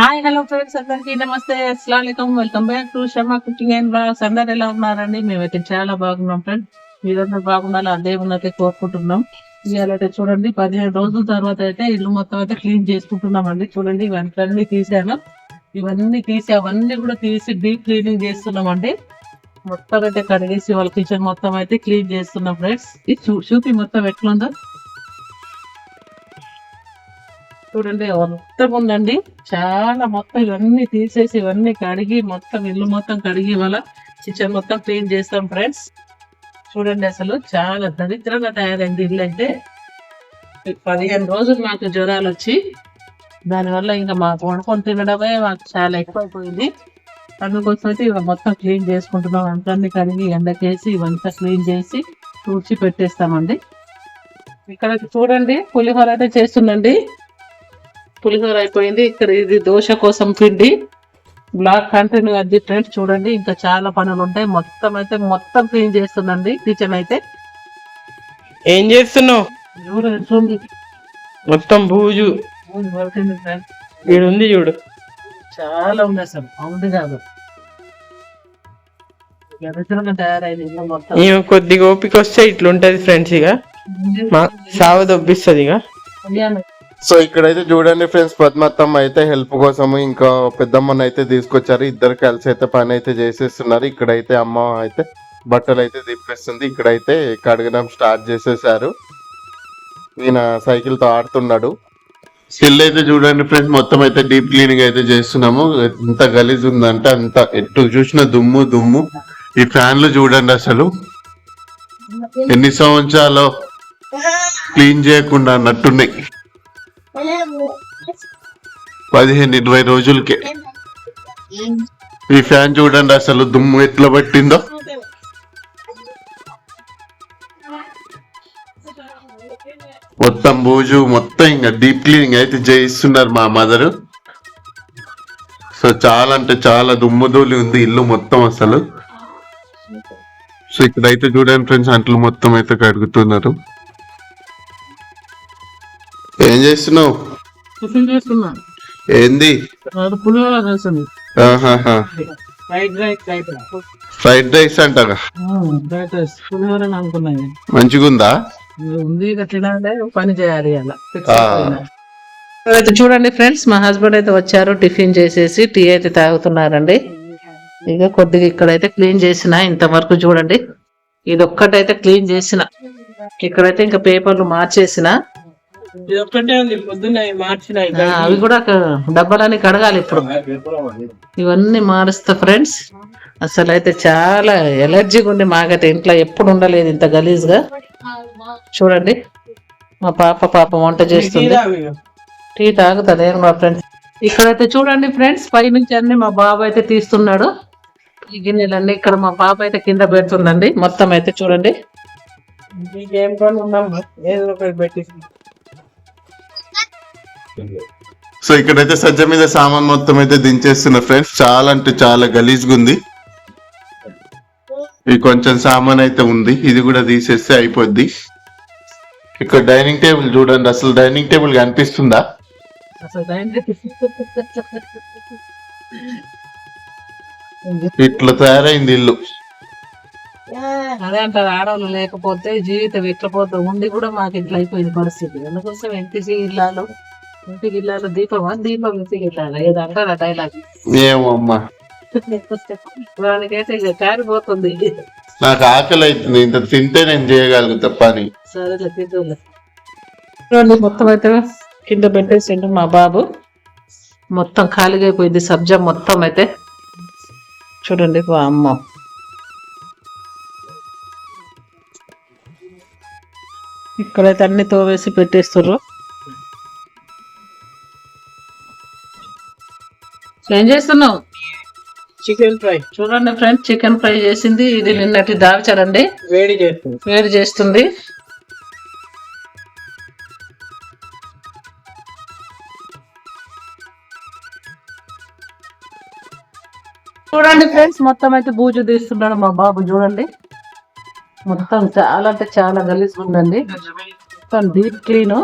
Hi hello friends. అందరికీ నమస్తే. అస్సలం welcome back to Sharma cooking and blogs అందరు ఎలా ఉన్నారండి? మేమైతే చాలా బాగున్నాం ఫ్రెండ్స్. మీరందరూ బాగుండాలి అదే ఉన్నట్టే కోరుకుంటున్నాం. ఇవాళ చూడండి పదిహేను రోజుల తర్వాత అయితే ఇల్లు మొత్తం అయితే క్లీన్ చేసుకుంటున్నాం అండి చూడండి ఇవన్నీ తీసాను. ఇవన్నీ తీసి అవన్నీ కూడా తీసి డీప్ క్లీనింగ్ చేస్తున్నాం అండి మొత్తం అయితే కడిగేసి వాళ్ళ కిచెన్ మొత్తం అయితే క్లీన్ చేస్తున్నాం ఫ్రెండ్స్. ఇది చూ- చూపి మొత్తం ఎట్లుందో. చూడండి మొత్తం ఉందండి. చాలా మొత్తం ఇవన్నీ తీసేసి ఇవన్నీ కడిగి మొత్తం ఇల్లు మొత్తం కడిగి ఇవాళ కిచెన్ మొత్తం క్లీన్ చేస్తాం ఫ్రెండ్స్. చూడండి అసలు చాలా దరిద్రంగా తయారైంది ఇల్లు అయితే. పదిహేను రోజులు మాకు జ్వరాలు వచ్చి దానివల్ల ఇంకా మాకు వండుకొని తినడమే మాకు చాలా ఎక్కువైపోయింది. అందుకోసం అయితే ఇవి మొత్తం క్లీన్ చేసుకుంటున్నాం. అంతాన్ని కడిగి ఎండకేసి ఇవంతా క్లీన్ చేసి తుడిచి పెట్టేస్తామండి ఇక్కడ చూడండి పులిహోర అయితే చేస్తుందండి. పులిహోర అయిపోయింది. ఇక్కడ ఇది దోశ కోసం పిండి. బ్లాక్ కంటిన్యూ అది ఫ్రెండ్స్ చూడండి. ఇంకా చాలా పనులు ఉంటాయి. మొత్తం అయితే మొత్తం క్లీన్ చేస్తుందండి. కిచెన్ అయితే. ఏం చేస్తున్నావు? మొత్తం బూజు. ఈడుంది చూడు. చాలా ఉంది అసలు. అవును కాదు. కొద్దిగా ఓపిక వస్తే ఇట్లుంటది ఫ్రెండ్స్ ఇక. సావ దొబ్బిస్తుంది ఇక. సో ఇక్కడైతే చూడండి ఫ్రెండ్స్ పద్మత్తమ్మ అయితే హెల్ప్ కోసం ఇంకా పెద్దమ్మని అయితే తీసుకొచ్చారు. ఇద్దరు కలిసి అయితే పని అయితే చేసేస్తున్నారు. ఇక్కడైతే అమ్మ అయితే బట్టలు అయితే తిప్పేస్తుంది. ఇక్కడైతే కడగడం స్టార్ట్ చేసేసారు. ఈయన సైకిల్తో ఆడుతున్నాడు. స్టిల్ అయితే చూడండి ఫ్రెండ్స్ మొత్తం అయితే డీప్ క్లీనింగ్ అయితే చేస్తున్నాము. ఎంత గలీజ్ ఉందంటే అంత ఎటు చూసిన దుమ్ము దుమ్ము. ఈ ఫ్యాన్లు చూడండి అసలు. ఎన్ని సంవత్సరాలు క్లీన్ చేయకుండా అన్నట్టున్నాయి. పదిహేను ఇరవై రోజులకే. ఈ ఫ్యాన్ చూడండి అసలు దుమ్ము ఎట్లా పట్టిందో. మొత్తం బూజు మొత్తం ఇంకా డీప్ క్లీనింగ్ అయితే చేయిస్తున్నారు మా మదర్. సో చాలా అంటే చాలా దుమ్ము ధూళి ఉంది ఇల్లు మొత్తం అసలు. సో ఇక్కడైతే చూడండి ఫ్రెండ్స్ అంట్లు మొత్తం అయితే కడుగుతున్నారు. ఏం చేస్తున్నావు? టిఫిన్ చేస్తున్నా. ఏంది? పులిహోర చేస్తుంది. ఫ్రైడ్ రైస్ అయితే ఫ్రైడ్ రైస్ పులిహోర అని అనుకున్నాను మంచిగుందా? ఉంది తినాలి పని చేయాలి అలా. అయితే చూడండి ఫ్రెండ్స్ మా హస్బెండ్ అయితే వచ్చారు టిఫిన్ చేసేసి టీ అయితే తాగుతున్నారండి. ఇక కొద్దిగా ఇక్కడైతే క్లీన్ చేసిన ఇంతవరకు చూడండి. ఇది ఒక్కటైతే క్లీన్ చేసిన. ఇక్కడైతే ఇంకా పేపర్లు మార్చేసిన. ఇది ఒక్కటే ఉంది పొద్దున్న మార్చిన ఆ, అవి కూడా డబ్బాలన్నీ కడగాలి ఇప్పుడు. ఇవన్నీ మారుస్తా ఫ్రెండ్స్. అసలు అయితే చాలా ఎలర్జీగా ఉంది మాకైతే. ఇంట్లో ఎప్పుడు ఉండలేదు ఇంత గలీజ్గా చూడండి. మా పాప పాప వంట చేస్తుంది. టీ తాగుతుంది ఏం మా ఫ్రెండ్స్. ఇక్కడైతే చూడండి ఫ్రెండ్స్ పై నుంచి అన్ని మా బాబు అయితే తీస్తున్నాడు. ఈ గిన్నెలన్నీ ఇక్కడ మా పాప అయితే కింద పెడుతుందండి. మొత్తం అయితే చూడండి. పని ఉన్నాము ఏదో ఒకటి పెట్టి సో ఇక్కడైతే సజ్జ మీద సామాన్ మొత్తం అయితే దించేస్తున్న ఫ్రెండ్స్ చాలా అంటే చాలా గలీజ్గా ఉంది ఈ కొంచెం సామాన్ అయితే ఉంది. ఇది కూడా తీసేస్తే అయిపోద్ది. ఇక్కడ డైనింగ్ టేబుల్ చూడండి అసలు డైనింగ్ టేబుల్ కనిపిస్తుందా? ఇట్లా తయారైంది ఇల్లు. అదే అంటారు ఆడవాళ్ళు లేకపోతే జీవితం ఎట్లా పోతే ఉండి కూడా మాకు ఇట్లా అయిపోయింది పరిస్థితి. అందుకోసం ఇంటికి ఇల్లాలు? ఇంటికి ఇల్లాలు దీపమా? దీపం ఇంటికి ఇల్లాలి ఆ డైలాగ్ ఇక కారిపోతుంది నాకు ఆకలి అవుతుంది ఇంత తింటే నేను చేయగలుగుతా పని సరేలే తింటులే చూడండి మొత్తం అయితే కింద పెట్టేసిండు మా బాబు. మొత్తం ఖాళీగా అయిపోయింది సబ్జా మొత్తం అయితే. చూడండి మా అమ్మ ఇక్కడైతే అన్ని తోవేసి పెట్టేస్తుర్రు. ఏం చేస్తున్నావు? చికెన్ ఫ్రై చూడండి ఫ్రెండ్స్ చికెన్ ఫ్రై చేసింది. ఇది నిన్నటి దాల్చారండి వేడి చేస్తుంది. వేడి చేస్తుంది. చూడండి ఫ్రెండ్స్ మొత్తం అయితే బూజు తీస్తున్నాడు మా బాబు చూడండి. మొత్తం చాలా అంటే చాలా గలీజ్ ఉందండి. మొత్తం డీప్ క్లీన్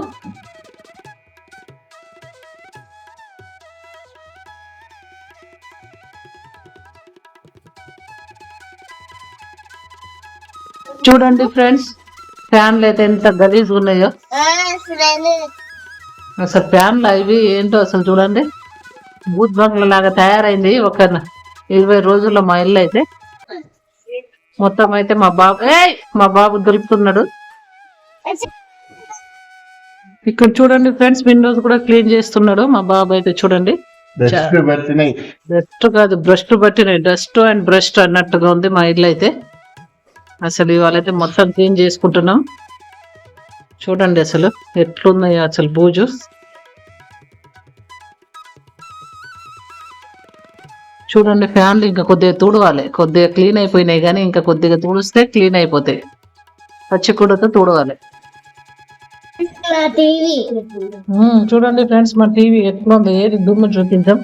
చూడండి ఫ్రెండ్స్ ఫ్యాన్లు అయితే ఎంత గలీజ్గా ఉన్నాయో. అసలు ఫ్యాన్లు అవి ఏంటో అసలు చూడండి. బూత్ బంగ్లా లాగా తయారైంది. ఒక ఇరవై రోజుల్లో మా ఇల్లు అయితే. మొత్తం అయితే మా బాబు మా బాబు దొరుకుతున్నాడు. ఇక్కడ చూడండి ఫ్రెండ్స్ విండోస్ కూడా క్లీన్ చేస్తున్నాడు మా బాబు అయితే చూడండి. డస్ట్ కాదు బ్రష్ పట్టినాయి. డస్ట్ అండ్ బ్రష్ అన్నట్టుగా ఉంది మా ఇల్లు అయితే. అసలు ఇవాళ అయితే మొత్తం క్లీన్ చేసుకుంటున్నాం. చూడండి అసలు ఎట్లున్నాయి అసలు బూజు. చూడండి ఫ్యాన్లు ఇంకా కొద్దిగా తుడవాలి. కొద్దిగా క్లీన్ అయిపోయినాయి కానీ ఇంకా కొద్దిగా తుడిస్తే క్లీన్ అయిపోతాయి. పచ్చి కూడతో తుడవాలి. చూడండి ఫ్రెండ్స్ మా టీవీ ఎట్లుంది? ఏది దుమ్ము చూపించాం?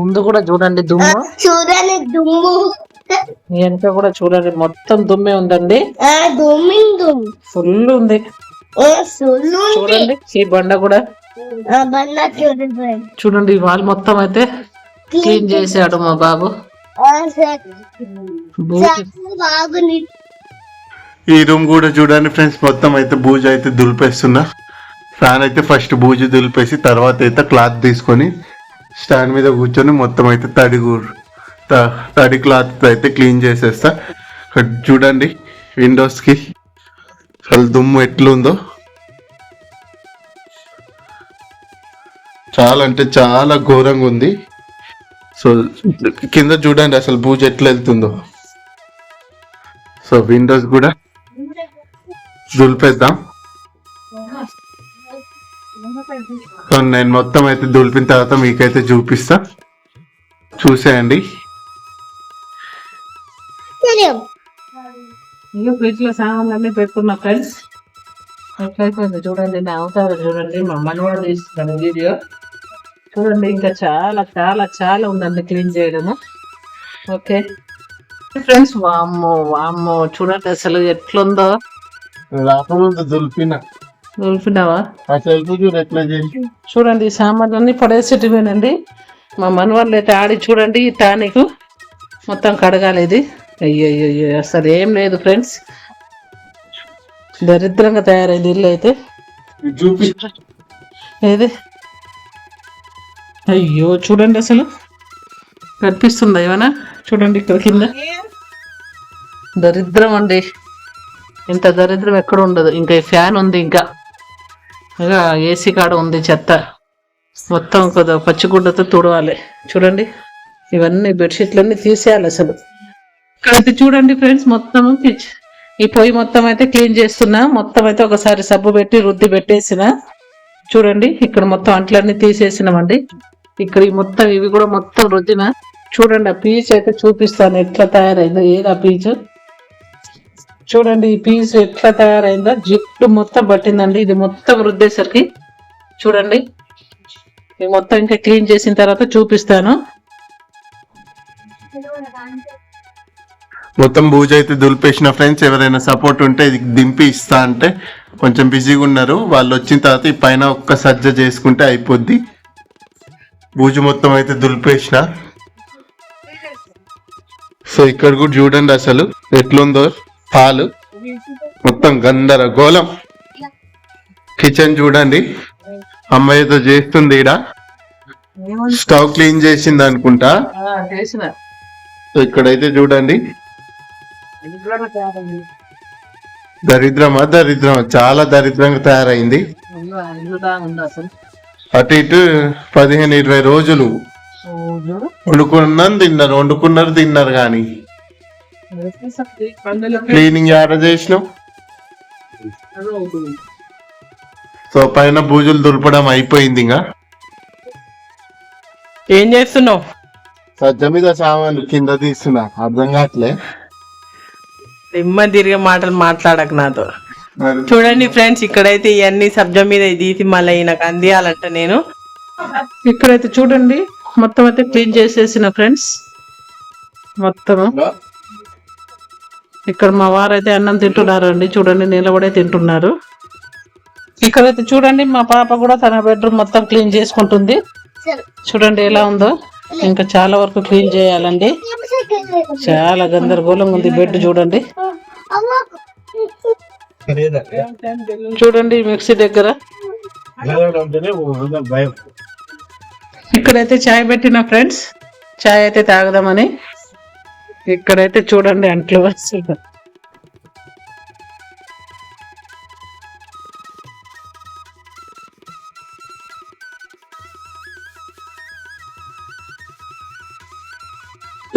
ముందు కూడా చూడండి దుమ్ము. చూడండి దుమ్ము. వెనక కూడా చూడండి మొత్తం దుమ్మే ఉందండి. ఫుల్ ఉంది. చూడండి ఈ బండ కూడా. ఆ బండ చూడండి. వాల్ మొత్తం అయితే క్లీన్ చేసాడు మా బాబు. ఈ రూమ్ కూడా చూడండి ఫ్రెండ్స్ మొత్తం అయితే బూజు అయితే దులిపేస్తున్నా. ఫ్యాన్ అయితే ఫస్ట్ బూజు దులిపేసి తర్వాత అయితే క్లాత్ తీసుకొని స్టాండ్ మీద కూర్చొని మొత్తం అయితే తడి గు- త- తడి క్లాత్ అయితే క్లీన్ చేసేస్తా. చూడండి విండోస్కి అసలు దుమ్ము ఎట్లుందో. చాలా అంటే చాలా ఘోరంగా ఉంది. సో కింద చూడండి అసలు బూజు ఎట్లా వెళ్తుందో. సో విండోస్ కూడా దులిపేద్దాం. సో నేను మొత్తం అయితే దులిపిన తర్వాత మీకైతే చూపిస్తా. చూసేయండి. ఇక ఫ్రిడ్జ్లో సామాన్లు అన్ని పెట్టుకున్నా ఫ్రెండ్స్. ఎట్లయిపోయింది చూడండి నా అవతారం చూడండి మా మనవాడు తీస్తున్నాను వీడియో. చూడండి ఇంకా చాలా చాలా చాలా ఉందండి క్లీన్ చేయడము. ఓకే. ఫ్రెండ్స్ వామ్మో వామ్మో చూడండి అసలు ఎట్లుందో. దులిపిన. చూడండి ఈ సామాన్లు అన్ని పడేసేటివేనండి. మా మనవాళ్ళు అయితే ఆడి చూడండి ఈ టానిక్ మొత్తం కడగాలి ఇది. అయ్యో అసలు ఏం లేదు ఫ్రెండ్స్. దరిద్రంగా తయారైంది ఇల్లు అయితే. చూపి. ఏది? అయ్యో చూడండి అసలు. కనిపిస్తుందా ఏమైనా? చూడండి ఇక్కడ కింద. దరిద్రం అండి. ఇంత దరిద్రం ఎక్కడ ఉండదు. ఇంకా ఈ ఫ్యాన్ ఉంది ఇంకా. ఇంకా ఏసీ కాడ ఉంది చెత్త. మొత్తం కొద్దిగా పచ్చిగుడ్డతో తుడవాలి. చూడండి. ఇవన్నీ బెడ్షీట్లన్నీ తీసేయాలి అసలు. ఇక్కడైతే చూడండి ఫ్రెండ్స్ మొత్తం ఈ పొయ్యి మొత్తం అయితే క్లీన్ చేస్తున్నా. మొత్తం అయితే ఒకసారి సబ్బు పెట్టి రుద్ది పెట్టేసిన. చూడండి ఇక్కడ మొత్తం అంట్లన్నీ తీసేసినామండి. ఇక్కడ ఈ మొత్తం ఇవి కూడా మొత్తం రుద్దిన. చూడండి ఆ పీచ్ అయితే చూపిస్తాను ఎట్లా తయారైందో. ఏది ఆ పీచ్? చూడండి ఈ పీచు ఎట్లా తయారైందో. జిట్టు మొత్తం పట్టిందండి. ఇది మొత్తం రుద్దేసరికి. చూడండి ఇది మొత్తం ఇంకా క్లీన్ చేసిన తర్వాత చూపిస్తాను. మొత్తం బూజ అయితే దులిపేసిన ఫ్రెండ్స్ ఎవరైనా సపోర్ట్ ఉంటే ఇది దింపి ఇస్తా అంటే కొంచెం బిజీగా ఉన్నారు. వాళ్ళు వచ్చిన తర్వాత ఈ పైన ఒక్క సజ్జ చేసుకుంటే అయిపోద్ది. బూజు మొత్తం అయితే దులిపేసిన. సో ఇక్కడ కూడా చూడండి అసలు ఎట్లుందో హాలు మొత్తం గందరగోళం కిచెన్ చూడండి. అమ్మాయి ఏదో చేస్తుంది ఈడ. స్టవ్ క్లీన్ చేసింది అనుకుంటా. ఇక్కడైతే చూడండి. దరిద్రమా? దరిద్రమా? చాలా దరిద్రంగా తయారైంది. ఇల్లుదా ఉంది అసలు? అటు ఇటు పదిహేను ఇరవై రోజులు వండుకున్నారు తిన్నారు. వండుకున్నారు తిన్నారు కానీ క్లీనింగ్ ఆడ చేసినాం సో పైన బూజులు దులపడం అయిపోయింది ఇంకా. ఏం చేస్తున్నావు? సజ్జ మీద సామాన్లు కింద తీస్తున్నా. అర్థం కావట్లే. నిమ్మ తిరిగే మాటలు మాట్లాడక నాతో. చూడండి ఫ్రెండ్స్ ఇక్కడైతే ఇవన్నీ సబ్జా మీద తీసి మళ్ళీ ఈయనకు అందియాలంట నేను. ఇక్కడైతే చూడండి మొత్తం అయితే క్లీన్ చేసేసిన ఫ్రెండ్స్. మొత్తం. ఇక్కడ మా వారైతే అన్నం తింటున్నారు అండి చూడండి నిలబడే తింటున్నారు. ఇక్కడైతే చూడండి మా పాప కూడా తన బెడ్రూమ్ మొత్తం క్లీన్ చేసుకుంటుంది. చూడండి ఎలా ఉందో. ఇంకా చాలా వరకు క్లీన్ చేయాలండి. చాలా గందరగోళంగా ఉంది బెడ్ చూడండి. చూడండి మిక్సీ దగ్గర. ఇక్కడైతే చాయ్ పెట్టిన ఫ్రెండ్స్ చాయ్ అయితే తాగదామని. ఇక్కడైతే చూడండి అంట్లు వస్తుంది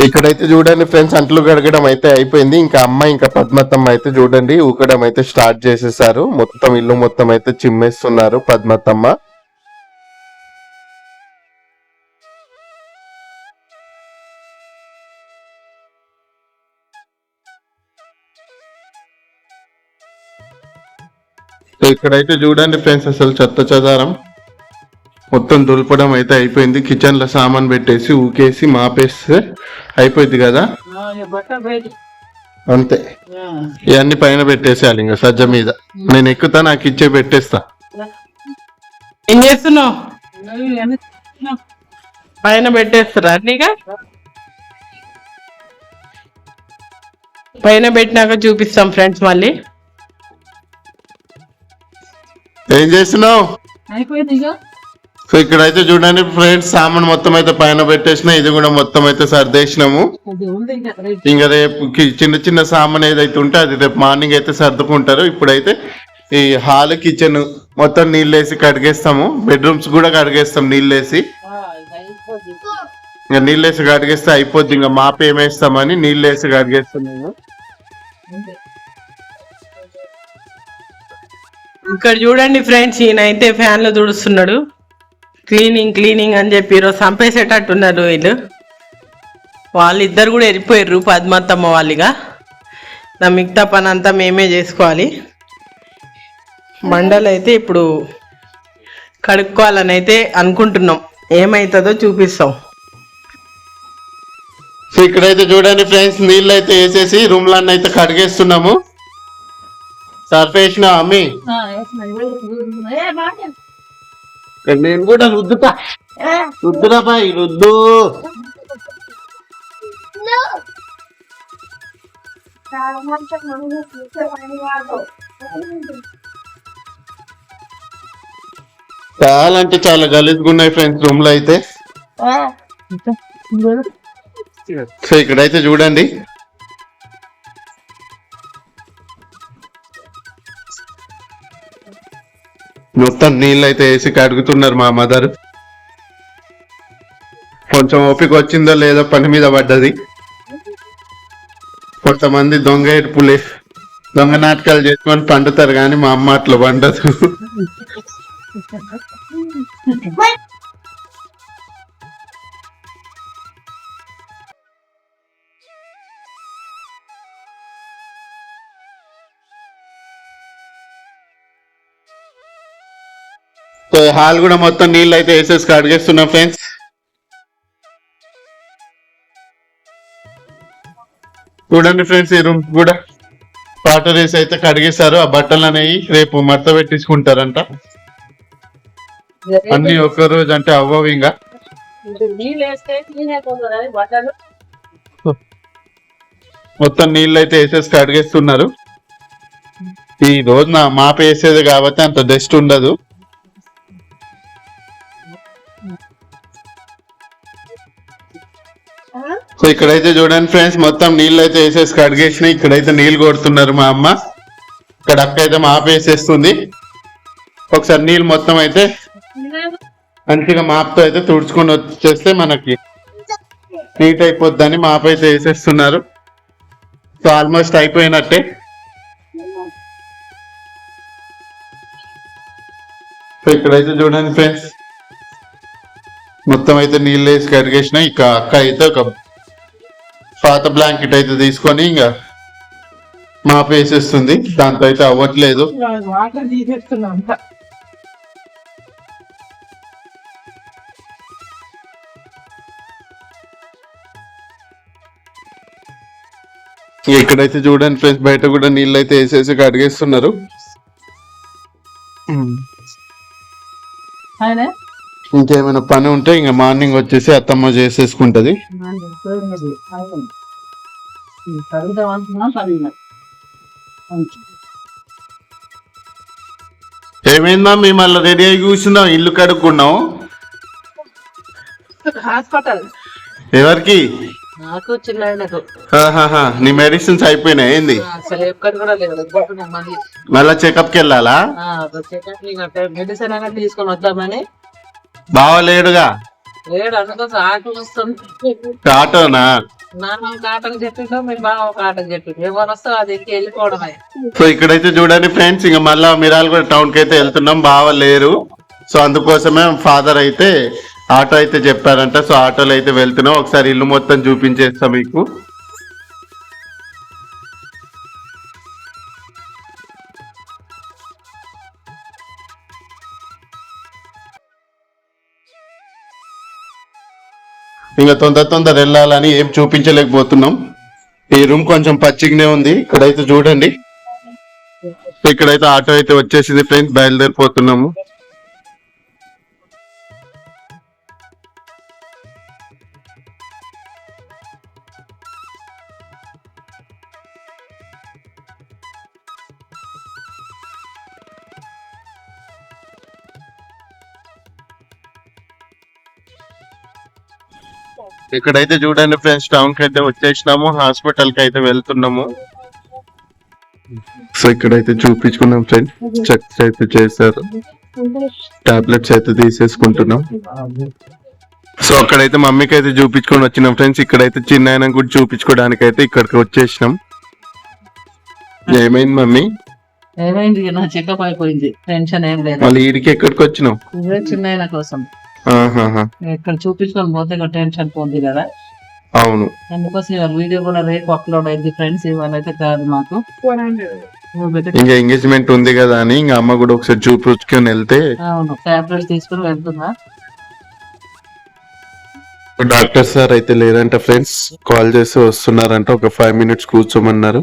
ఇక్కడైతే చూడండి ఫ్రెండ్స్ అంట్లు కడగడం అయితే అయిపోయింది. ఇంకా అమ్మ ఇంకా పద్మత్తమ్మ అయితే చూడండి ఊకడం అయితే స్టార్ట్ చేసేసారు. మొత్తం ఇల్లు మొత్తం అయితే చిమ్మేస్తున్నారు పద్మత్తమ్మ. సో ఇక్కడైతే చూడండి ఫ్రెండ్స్ అసలు చెత్త చెదారం. మొత్తం దులపడం అయితే అయిపోయింది. కిచెన్లో సామాన్ పెట్టేసి ఊకేసి మాపేస్తే అయిపోయింది కదా? అంతే. ఇవన్నీ పైన పెట్టేసేయాలి ఇంకా సజ్జ మీద. నేను ఎక్కుతా నాకు ఇచ్చే పెట్టేస్తా. ఏం చేస్తున్నావు? పైన పెట్టేస్తారా నీగా పైన పెట్టినాక చూపిస్తాం ఫ్రెండ్స్ మళ్ళీ. ఏం చేస్తున్నావు? అయిపోయింది సో ఇక్కడైతే చూడండి ఫ్రెండ్స్ సామాన్ మొత్తం అయితే పైన పెట్టేసిన ఇది కూడా మొత్తం అయితే సర్దేసినాము ఇంకా రేపు చిన్న చిన్న సామాన్ ఏదైతే ఉంటే అది రేపు మార్నింగ్ అయితే సర్దుకుంటారు. ఇప్పుడైతే ఈ హాల్ కిచెన్ మొత్తం నీళ్ళేసి కడిగేస్తాము. బెడ్రూమ్స్ కూడా కడిగేస్తాం నీళ్ళేసి. ఇంకా నీళ్ళేసి కడిగేస్తే అయిపోద్ది. ఇంకా మాప ఏమేస్తామని నీళ్ళేసి కడిగేస్తున్నాము ఇక్కడ చూడండి ఫ్రెండ్స్ ఈయన అయితే ఫ్యాన్లు తుడుస్తున్నాడు. క్లీనింగ్ క్లీనింగ్ అని చెప్పి ఈరోజు చంపేసేటట్టున్నారు వీళ్ళు. వాళ్ళిద్దరు కూడా వెళ్ళిపోయారు పద్మత్తమ్మ వాళ్ళిగా. నా మిగతా పని అంతా మేమే చేసుకోవాలి. బండలు అయితే ఇప్పుడు కడుక్కోవాలని అయితే అనుకుంటున్నాం. ఏమవుతుందో చూపిస్తాం. సో ఇక్కడైతే చూడండి ఫ్రెండ్స్ నీళ్ళు అయితే వేసేసి రూమ్ లన్నీ అయితే కడిగేస్తున్నాము. సర్ఫ్ వేసిన అమ్మి నేను కూడా రుద్దుతా. రుద్దురా బాయ్ రుద్దు. చాలా అంటే చాలా గలీజ్గా ఉన్నాయి ఫ్రెండ్స్ రూమ్లో అయితే సో ఇక్కడైతే చూడండి. మొత్తం నీళ్ళు అయితే వేసి కడుగుతున్నారు మా మదర్. కొంచెం ఓపిక వచ్చిందో లేదో పని మీద పడ్డది. కొంతమంది దొంగ ఏడుపులే. దొంగ నాటకాలు చేసుకొని పండుతారు కానీ మా అమ్మ అట్లా పండదు. సో హాల్ కూడా మొత్తం నీళ్ళు అయితే వేసేసి కడిగేస్తున్నాం ఫ్రెండ్స్. చూడండి ఫ్రెండ్స్ ఈ రూమ్ కూడా వాటర్ వేసి అయితే కడిగేశారు ఆ బట్టలు అనేవి రేపు మడత పెట్టించుకుంటారంట. అన్ని ఒక్క రోజు అంటే అవ్వవు ఇంకా. మొత్తం నీళ్ళు అయితే వేసేసి కడిగేస్తున్నారు ఈ రోజు నా మాప వేసేది కాబట్టి అంత డస్ట్ ఉండదు. సో ఇక్కడైతే చూడండి ఫ్రెండ్స్ మొత్తం నీళ్ళు అయితే వేసేసి కడిగేసినాయి. ఇక్కడైతే నీళ్ళు కొడుతున్నారు మా అమ్మ. ఇక్కడ అక్క అయితే మాపేసేస్తుంది. ఒకసారి నీళ్ళు మొత్తం అయితే మంచిగా మాపుతో అయితే తుడుచుకొని వచ్చేస్తే మనకి నీట్ అయిపోద్దని మాప అయితే వేసేస్తున్నారు. సో ఆల్మోస్ట్ అయిపోయినట్టే. సో ఇక్కడైతే చూడండి ఫ్రెండ్స్ మొత్తం అయితే నీళ్ళు వేసి కడిగేసిన ఇక అక్క అయితే ఒక పాత బ్లాంకెట్ అయితే తీసుకొని ఇంకా మాప వేసేస్తుంది దాంతో అయితే అవ్వట్లేదు వాటర్ తీసేస్తున్నా అంత. ఇక ఇక్కడైతే చూడండి ఫ్రెండ్స్ బయట కూడా నీళ్ళు అయితే వేసేసి కడిగేస్తున్నారు. ఇంకేమైనా పని ఉంటే ఇంకా మార్నింగ్ వచ్చేసి అత్తమ్మ చేసేసుకుంటది. కడుగుదాం అనుకున్నా ఏమైందా? మేము మళ్ళీ రెడీ అయ్యి కూర్చున్నాం ఇల్లు కడుక్కున్నాం. హాస్పిటల్. ఎవరికి? నాకు నీ మెడిసిన్స్ అయిపోయినాయి ఏంది? మళ్ళీ. మళ్ళా చెకప్కి వెళ్ళాలా? మెడిసిన్ అనేది తీసుకొని వద్దామని. బావలేడుగా ఏడు అందుకోసం ఆటలు వస్తుంది. ఆటోనా? నాన్న ఒక ఆటకు మీ బావ ఒక ఆటకు ఎవరు వస్తే అది వెళ్ళిపోవడమే. సో ఇక్కడైతే చూడండి ఫ్రెండ్స్ ఇంకా మళ్ళా మిరాల్ కూడా టౌన్కి అయితే వెళ్తున్నాం. బావ లేరు. సో అందుకోసమే ఫాదర్ అయితే ఆటో అయితే చెప్పారంట. సో ఆటోలో అయితే వెళ్తున్నాం. ఒకసారి ఇల్లు మొత్తం చూపించేస్తాం మీకు. ఇంకా తొందర తొందర వెళ్ళాలని ఏం చూపించలేకపోతున్నాం. ఈ రూమ్ కొంచెం పచ్చిగానే ఉంది. ఇక్కడైతే చూడండి. ఇక్కడైతే ఆటో అయితే వచ్చేసింది. ఫ్రెండ్స్ బయలుదేరిపోతున్నాము. ఇక్కడైతే చూడండి ఫ్రెండ్స్ టౌన్కి అయితే వచ్చేసినాము హాస్పిటల్కి అయితే వెళ్తున్నాము. సో ఇక్కడైతే చూపించుకున్నాం ఫ్రెండ్స్ చెక్స్ అయితే చేశారు. టాబ్లెట్స్ అయితే తీసేసుకుంటున్నాం. సో అక్కడైతే మమ్మీకి అయితే చూపించుకొని వచ్చినాం ఫ్రెండ్స్ ఇక్కడైతే చిన్న ఆయన కూడా చూపించుకోవడానికి అయితే ఇక్కడికి వచ్చేసినాం. ఏమైంది మమ్మీ? ఏమైంది? నా చెకప్ అయిపోయింది. టెన్షన్ ఏం లేదు. మళ్ళీ ఈడికి ఎక్కడికి వచ్చినాం చిన్న ఆయన కోసం. ఇక్కడ చూపించుకొని పోతే టెన్షన్ పోతుంది కదా. అవును. అందుకోసం ఇవాళ వీడియో కూడా రేపు అప్లోడ్ అయింది ఫ్రెండ్స్ ఇవాళ అయితే కాదు మాకు. ఇంకా ఎంగేజ్మెంట్ ఉంది కదా అని ఇంకా అమ్మ కూడా ఒకసారి చూపించుకొని వెళ్తే అవును టాబ్లెట్స్ తీసుకుని వెళ్తున్నా. డాక్టర్ సార్ అయితే లేదంట ఫ్రెండ్స్ కాల్ చేసి వస్తున్నారంట ఒక ఫైవ్ మినిట్స్ కూర్చోమన్నారు.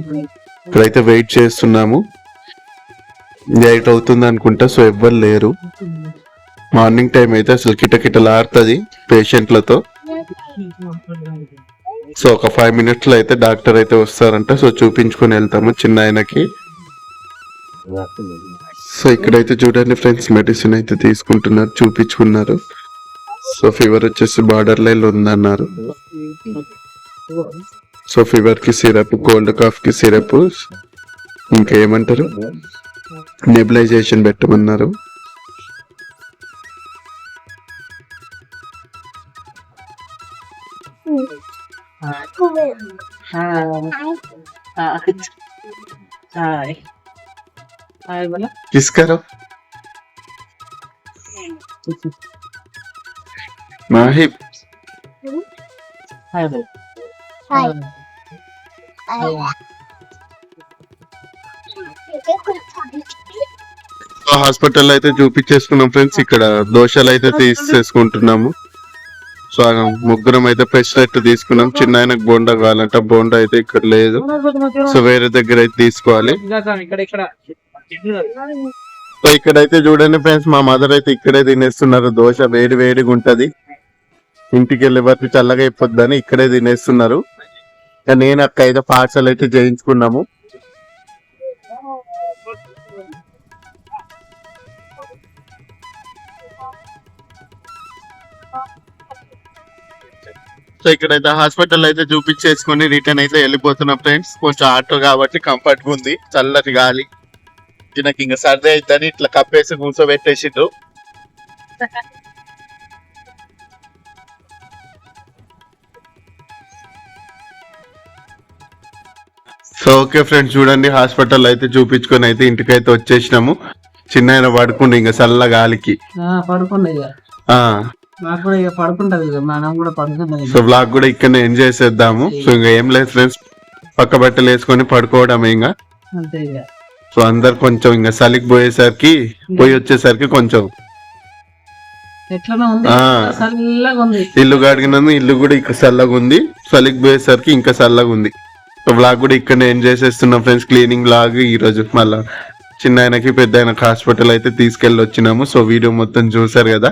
ఇక్కడైతే వెయిట్ చేస్తున్నాము. ఎయిట్ అవుతుంది అనుకుంటా సో ఎవ్వరు లేరు. మార్నింగ్ టైం అయితే అసలు కిటకిటలాడుతుంది పేషెంట్లతో. సో ఒక ఫైవ్ మినిట్స్లో అయితే డాక్టర్ అయితే వస్తారంట. సో చూపించుకొని వెళ్తాము చిన్న ఆయనకి. సో ఇక్కడైతే చూడండి ఫ్రెండ్స్ మెడిసిన్ అయితే తీసుకుంటున్నారు చూపించుకున్నారు. సో ఫీవర్ వచ్చేసి బార్డర్ లైన్ ఉందన్నారు. సో ఫీవర్కి సిరప్ కోల్డ్ కాఫ్కి సిరప్ ఇంకా ఏమంటారు నెబిలైజేషన్ పెట్టమన్నారు. హాయ్ హాయ్ बोला किसका माहिब హాయ్ बोला హాయ్ హాస్పిటల్ అయితే చూపించేసుకున్నాం ఫ్రెండ్స్ ఇక్కడ దోషాలు అయితే తీసేసుకుంటున్నాము సో ఆ ముగ్గురం అయితే ఫ్రెష్ నెట్ తీసుకున్నాం. చిన్న ఆయనకు బోండా కావాలంట. బోండా అయితే ఇక్కడ లేదు. సో వేరే దగ్గర అయితే తీసుకోవాలి. సో ఇక్కడైతే చూడండి ఫ్రెండ్స్ మా మదర్ అయితే ఇక్కడే తినేస్తున్నారు. దోశ వేడి వేడిగా ఉంటది. ఇంటికి వెళ్ళే వరకు చల్లగా అయిపోద్దని ఇక్కడే తినేస్తున్నారు. నేను అక్క అయితే పార్సల్ అయితే చేయించుకున్నాము. ఇక్కడైతే హాస్పిటల్ అయితే చూపించేసుకొని రిటర్న్ అయితే వెళ్ళిపోతున్నాం ఫ్రెండ్స్. కొంచెం ఆటో కాబట్టి కంఫర్ట్గా ఉంది. చల్లటి గాలి. నాకు ఇంకా సర్ది అవుతుంది ఇట్లా కప్పేసి కూర్చోబెట్టేసిండ్రు. సో ఓకే ఫ్రెండ్స్ చూడండి. హాస్పిటల్ అయితే చూపించుకొని అయితే ఇంటికైతే వచ్చేసినాము. చిన్న పడుకుండు ఇంకా చల్ల గాలికి. పడుకుండే నాకు కూడా ఇక పడుకుంటది ఇక మనం కూడా పడుకుంటది సో బ్లాగ్ కూడా ఇక్కడ ఎంజాయ్ చేద్దాము. సో ఇంకా ఏం లేదు ఫ్రెండ్స్ పక్క బట్టలు వేసుకొని పడుకోవడం ఇంకా. అంతే ఇక. సో అందరు కొంచెం ఇంకా చలికి పోయేసరికి పోయి వచ్చేసరికి కొంచెం ఎట్లనో ఉంది. ఆ. చల్లగా ఉంది. ఇల్లు కడిగినందు ఇల్లు కూడా ఇక్కడ చల్లగా ఉంది. చలికి పోయేసరికి ఇంకా చల్లగా ఉంది. సో బ్లాగ్ కూడా ఇక్కడ ఏం చేసేస్తున్నాం ఫ్రెండ్స్ క్లీనింగ్ బ్లాగ్ ఈ రోజు మళ్ళా. చిన్న ఆయనకి పెద్ద ఆయనకి హాస్పిటల్ అయితే తీసుకెళ్ళి వచ్చినాము. సో వీడియో మొత్తం చూసారు కదా.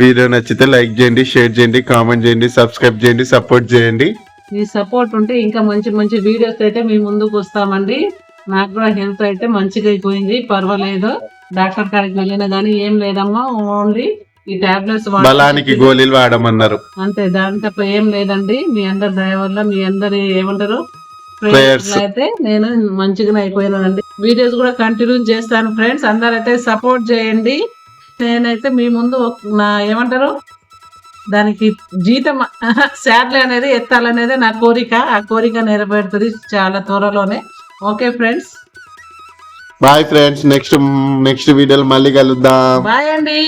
వీడియో నచ్చితే లైక్ చేయండి షేర్ చేయండి కామెంట్ చేయండి సబ్స్క్రైబ్ చేయండి సపోర్ట్ చేయండి. మీ సపోర్ట్ ఉంటే ఇంకా మంచి మంచి వీడియోస్ అయితే మీ ముందుకు వస్తామండి. నాకు కూడా హెల్త్ అయితే మంచిగా అయిపోయింది పర్వాలేదు. డాక్టర్ కాడికి వెళ్ళినా కానీ ఏం లేదమ్మా ఓన్లీ ఈ టాబ్లెట్స్ బలానికి గోళీలు వాడమన్నారు. అంతే దాని తప్ప ఏం లేదండి. మీ అందరి దయ వల్ల మీ అందరి ఏమంటారు? Prayers. అయితే నేను మంచిగానే అయిపోయినానండి. వీడియోస్ కూడా కంటిన్యూ చేస్తాను ఫ్రెండ్స్. అందరైతే సపోర్ట్ చేయండి. నేనైతే మీ ముందు నా ఏమంటారు? దానికి జీతం శాలరీ అనేది ఎత్తాలనేది నా కోరిక. ఆ కోరిక నెరవేరుతుంది చాలా త్వరలోనే. Okay friends. Bye friends next next వీడియోలో మళ్ళీ కలుద్దాం. బాయ్ అండి.